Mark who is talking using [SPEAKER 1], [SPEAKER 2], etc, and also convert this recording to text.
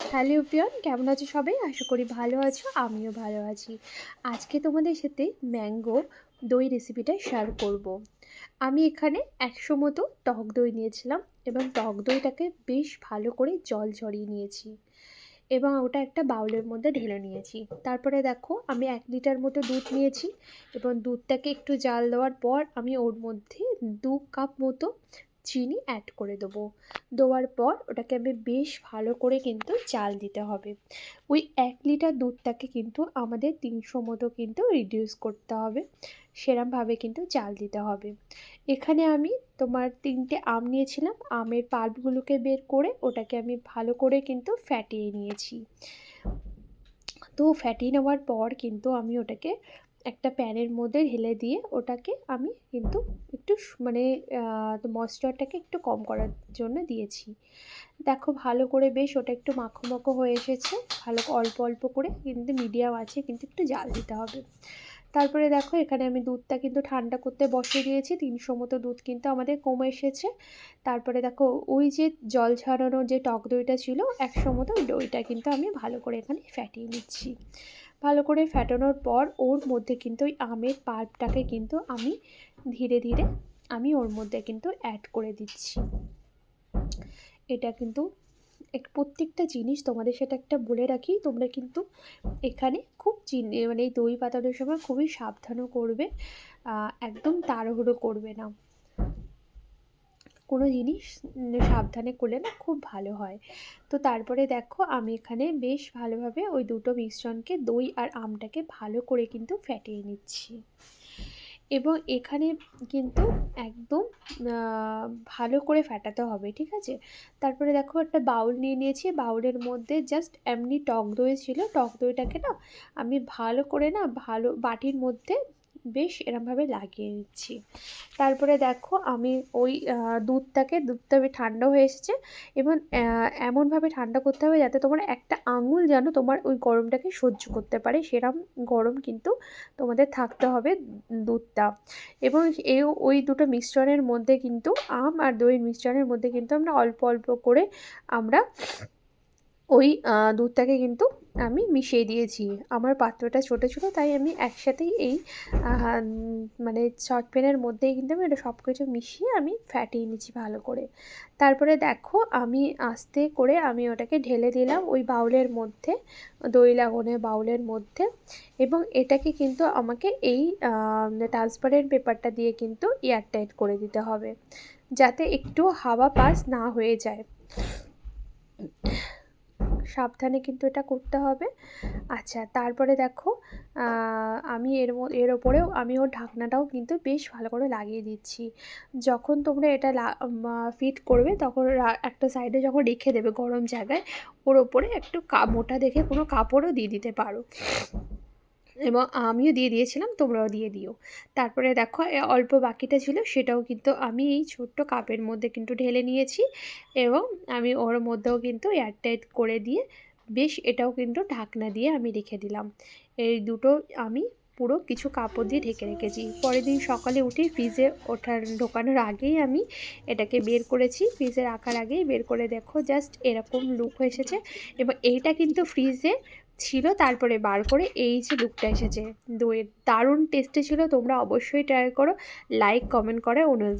[SPEAKER 1] Hello everyone, কেমন আছো সবাই? আশা করি ভালো আছো, আমিও ভালো আছি। আজকে তোমাদের সাথে ম্যাঙ্গো দই রেসিপিটা শেয়ার করব। আমি এখানে একশো মতো টক দই নিয়েছিলাম এবং টক দইটাকে বেশ ভালো করে জল ঝরিয়ে নিয়েছি এবং ওটা একটা বাউলের মধ্যে ঢেলে নিয়েছি। তারপরে দেখো, আমি এক লিটার মতো দুধ নিয়েছি এবং দুধটাকে একটু জাল দেওয়ার পর আমি ওর মধ্যে দু কাপ মতো চিনি অ্যাড করে দেবো। দেওয়ার পর ওটাকে আমি বেশ ভালো করে কিন্তু চাল দিতে হবে। ওই এক লিটার দুধটাকে কিন্তু আমাদের তিনশো মতো কিন্তু রিডিউস করতে হবে। সেরমভাবে কিন্তু চাল দিতে হবে। এখানে আমি তোমার তিনটে আম নিয়েছিলাম। আমের পাল্পগুলোকে বের করে ওটাকে আমি ভালো করে কিন্তু ফ্যাটিয়ে নিয়েছি। তো ফ্যাটিয়ে নেওয়ার পর কিন্তু আমি ওটাকে একটা প্যানের মধ্যে ঢেলে দিয়ে ওটাকে আমি কিন্তু একটু মানে ময়েশ্চারটাকে একটু কম করার জন্য দিয়েছি। দেখো ভালো করে বেশ ওটা একটু মাখো মাখো হয়ে এসেছে। ভালো অল্প অল্প করে কিন্তু মিডিয়াম আছে কিন্তু একটু জাল দিতে হবে। তারপরে দেখো এখানে আমি দুধটা কিন্তু ঠান্ডা করতে বসিয়ে দিয়েছি। তিনশো মতো দুধ কিন্তু আমাদের কমে এসেছে। তারপরে দেখো ওই যে জল ছাড়ানোর যে টক দইটা ছিল, একশো মতো দইটা কিন্তু আমি ভালো করে এখানে ফ্যাটিয়ে নিচ্ছি। ভালো করে ফ্যাটানোর পর ওর মধ্যে কিন্তু ওই আমের পাল্পটাকে কিন্তু আমি ধীরে ধীরে আমি ওর মধ্যে কিন্তু অ্যাড করে দিচ্ছি। এটা কিন্তু এক প্রত্যেকটা জিনিস তোমাদের সাথে একটা বলে রাখি, তোমরা কিন্তু এখানে খুব মানে এই দই পাতানোর সময় খুবই সাবধানও করবে একদম তাড়াহুড়ো করবে না। কোনো জিনিস সাবধানে করলে না খুব ভালো হয়। তো তারপরে দেখো আমি এখানে বেশ ভালোভাবে ওই দুটো মিশ্রণকে দই আর আমটাকে ভালো করে কিন্তু ফ্যাটিয়ে নিচ্ছি। এবং এখানে কিন্তু একদম ভালো করে ফ্যাটাতে হবে, ঠিক আছে? তারপরে দেখো একটা বাউল নিয়ে নিয়েছি। বাউলের মধ্যে জাস্ট এমনি টক দই ছিল। টক দইটাকে না আমি ভালো করে না ভালো বাটির মধ্যে বেশ এরমভাবে লাগিয়ে নিচ্ছি তারপরে দেখো আমি ওই দুধটাকে, দুধটা ঠান্ডা হয়ে এসেছে এবং এমনভাবে ঠান্ডা করতে হবে যাতে তোমার একটা আঙুল যেন তোমার ওই গরমটাকে সহ্য করতে পারে। সেরম গরম কিন্তু তোমাদের থাকতে হবে দুধটা। এবং এই, ওই দুটো মিশ্রণের মধ্যে কিন্তু আম আর দইয়ের মিশ্রণের মধ্যে কিন্তু আমরা অল্প অল্প করে আমরা ওই দুধটাকে কিন্তু আমি মিশিয়ে দিয়েছি। আমার পাত্রটা ছোটো ছিল তাই আমি একসাথেই এই মানে প্যানের মধ্যেই কিন্তু আমি এটা সব কিছু মিশিয়ে আমি ফ্যাটিয়ে নিচ্ছি ভালো করে। তারপরে দেখো, আমি আস্তে করে আমি ওটাকে ঢেলে দিলাম ওই বাউলের মধ্যে, দই লাগানো বাউলের মধ্যে। এবং এটাকে কিন্তু আমাকে এই ট্রান্সপারেন্ট পেপারটা দিয়ে কিন্তু এয়ারটাইট করে দিতে হবে। যাতে একটু হাওয়া পাস না হয়ে যায়। সাবধানে কিন্তু এটা করতে হবে। আচ্ছা তারপরে দেখো আমি এর এর ওপরেও আমি ওর ঢাকনাটাও কিন্তু বেশ ভালো করে লাগিয়ে দিচ্ছি। যখন তোমরা এটা ফিট করবে তখন একটা সাইডে যখন রেখে দেবে গরম জায়গায়, ওর ওপরে একটু মোটা দেখে কোনো কাপড়ও দিয়ে দিতে পারো। এবং আমিও দিয়ে দিয়েছিলাম, তোমরাও দিয়ে দিও। তারপরে দেখো অল্প বাকিটা ছিল, সেটাও কিন্তু আমি এই ছোট্ট কাপের মধ্যে কিন্তু ঢেলে নিয়েছি এবং আমি ওর মধ্যেও কিন্তু এয়ারটাইট করে দিয়ে বেশ এটাও কিন্তু ঢাকনা দিয়ে আমি রেখে দিলাম। এই দুটো আমি পুরো কিছু কাপড় দিয়ে ঢেকে রেখেছি। পরের দিন সকালে উঠে ফ্রিজে ওঠার, ঢোকানোর আগেই আমি এটাকে বের করেছি। ফ্রিজে রাখার আগেই বের করে দেখো জাস্ট এরকম লুক এসেছে এবং এইটা কিন্তু ফ্রিজে ছিল, তারপরে বার করে এই যে লুকটা এসেছে। দইয়ের দারুণ টেস্টে ছিল, তোমরা অবশ্যই ট্রাই করো। লাইক কমেন্ট করে অনুরোধ